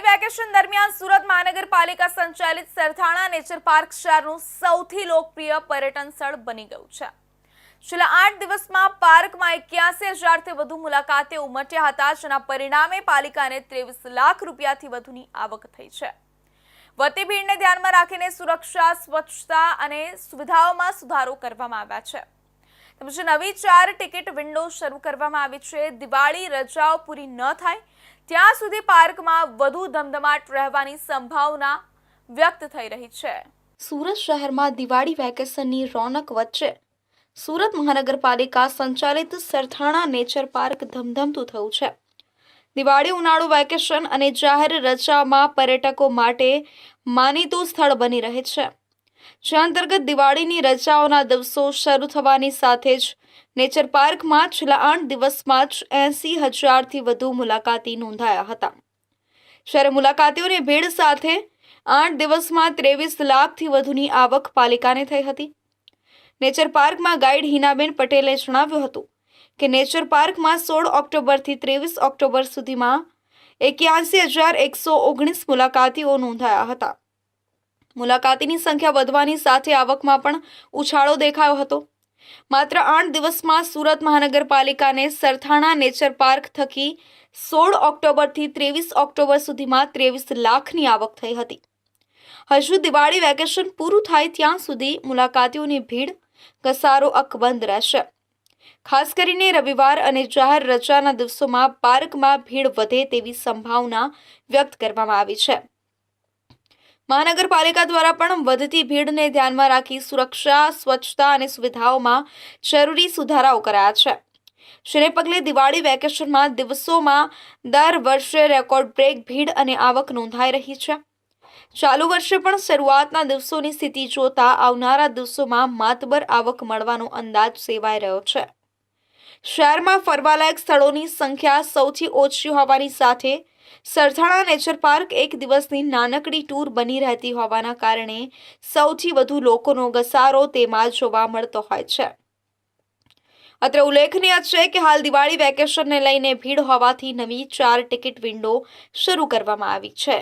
Diwali vacation દરમિયાન સુરત મહાનગરપાલિકા સંચાલિત સરથાણા નેચર પાર્ક શહેરનું સૌથી લોકપ્રિય પર્યટન સ્થળ બની ગયું છે. છેલ્લા આઠ દિવસમાં પાર્કમાં એક્યાસી હજારથી વધુ મુલાકાતે ઉમટ્યા હતા, જેના પરિણામે પાલિકાને ત્રેવીસ લાખ રૂપિયાથી વધુની આવક થઈ છે. વધતી ભીડને ધ્યાનમાં રાખીને સુરક્ષા, સ્વચ્છતા અને સુવિધાઓમાં સુધારો કરવામાં આવ્યા છે. તેમજ નવી ચાર ટિકિટ વિન્ડો શરૂ કરવામાં આવી છે. દિવાળી રજાઓ પૂરી ન થાય, ત્યાં સુધી પાર્કમાં વધુ ધમધમાટ રહેવાની સંભાવના વ્યક્ત થઈ રહી છે. સુરત શહેરમાં દિવાળી વેકેશનની રોનક વચ્ચે સુરત મહાનગરપાલિકા સંચાલિત સરથાણા નેચર પાર્ક ધમધમતું થયું છે. દિવાળી ઉનાળુ વેકેશન અને જાહેર રજામાં પર્યટકો માટે માનીતું સ્થળ બની રહે છે. જે અંતર્ગત દિવાળીની રજાઓના દિવસો શરૂ થવાની સાથે જ નેચર પાર્કમાં છેલ્લા આઠ દિવસમાં જ એંસી હજારથી વધુ મુલાકાતી નોંધાયા હતા. જ્યારે મુલાકાતીઓની ભીડ સાથે આઠ દિવસમાં ત્રેવીસ લાખથી વધુની આવક પાલિકાને થઈ હતી. નેચર પાર્કમાં ગાઈડ હિનાબેન પટેલે જણાવ્યું હતું કે નેચર પાર્કમાં સોળ ઓક્ટોબરથી ત્રેવીસ ઓક્ટોબર સુધીમાં એક્યાસી હજાર એકસો ઓગણીસ મુલાકાતીઓ નોંધાયા હતા. મુલાકાતીની સંખ્યા વધવાની સાથે આવકમાં પણ ઉછાળો દેખાયો હતો. માત્ર આઠ દિવસમાં સુરત મહાનગરપાલિકાને સરથાણા નેચર પાર્ક થકી સોળ ઓક્ટોબરથી ત્રેવીસ ઓક્ટોબર સુધીમાં ત્રેવીસ લાખની આવક થઈ હતી. હજુ દિવાળી વેકેશન પૂરું થાય ત્યાં સુધી મુલાકાતીઓની ભીડ, ઘસારો અકબંધ રહેશે. ખાસ કરીને રવિવાર અને જાહેર રજાના દિવસોમાં પાર્કમાં ભીડ વધે તેવી સંભાવના વ્યક્ત કરવામાં આવી છે. મહાનગરપાલિકા દ્વારા પણ વધતી ભીડને ધ્યાનમાં રાખી સુરક્ષા, સ્વચ્છતા અને સુવિધાઓમાં જરૂરી સુધારાઓ કરાયા છે. જેને પગલે દિવાળી વેકેશનમાં દિવસોમાં દર વર્ષે રેકોર્ડ બ્રેક, ભીડ અને આવક નોંધાઈ રહી છે. ચાલુ વર્ષે પણ શરૂઆતના દિવસોની સ્થિતિ જોતા આવનારા દિવસોમાં માતબર આવક મળવાનો અંદાજ સેવાઈ રહ્યો છે. શહેરમાં ફરવાલાયક સ્થળોની સંખ્યા સૌથી ઓછી હોવાની સાથે સરથાણા નેચર પાર્ક એક દિવસની નાનકડી ટૂર બની રહેતી હોવાના કારણે સૌથી વધુ લોકોનો ઘસારો તેમાં જોવા મળતો હોય છે. અત્રે ઉલ્લેખનીય છે કે હાલ દિવાળી વેકેશનને લઈને ભીડ હોવાથી નવી ચાર ટિકિટ વિન્ડો શરૂ કરવામાં આવી છે.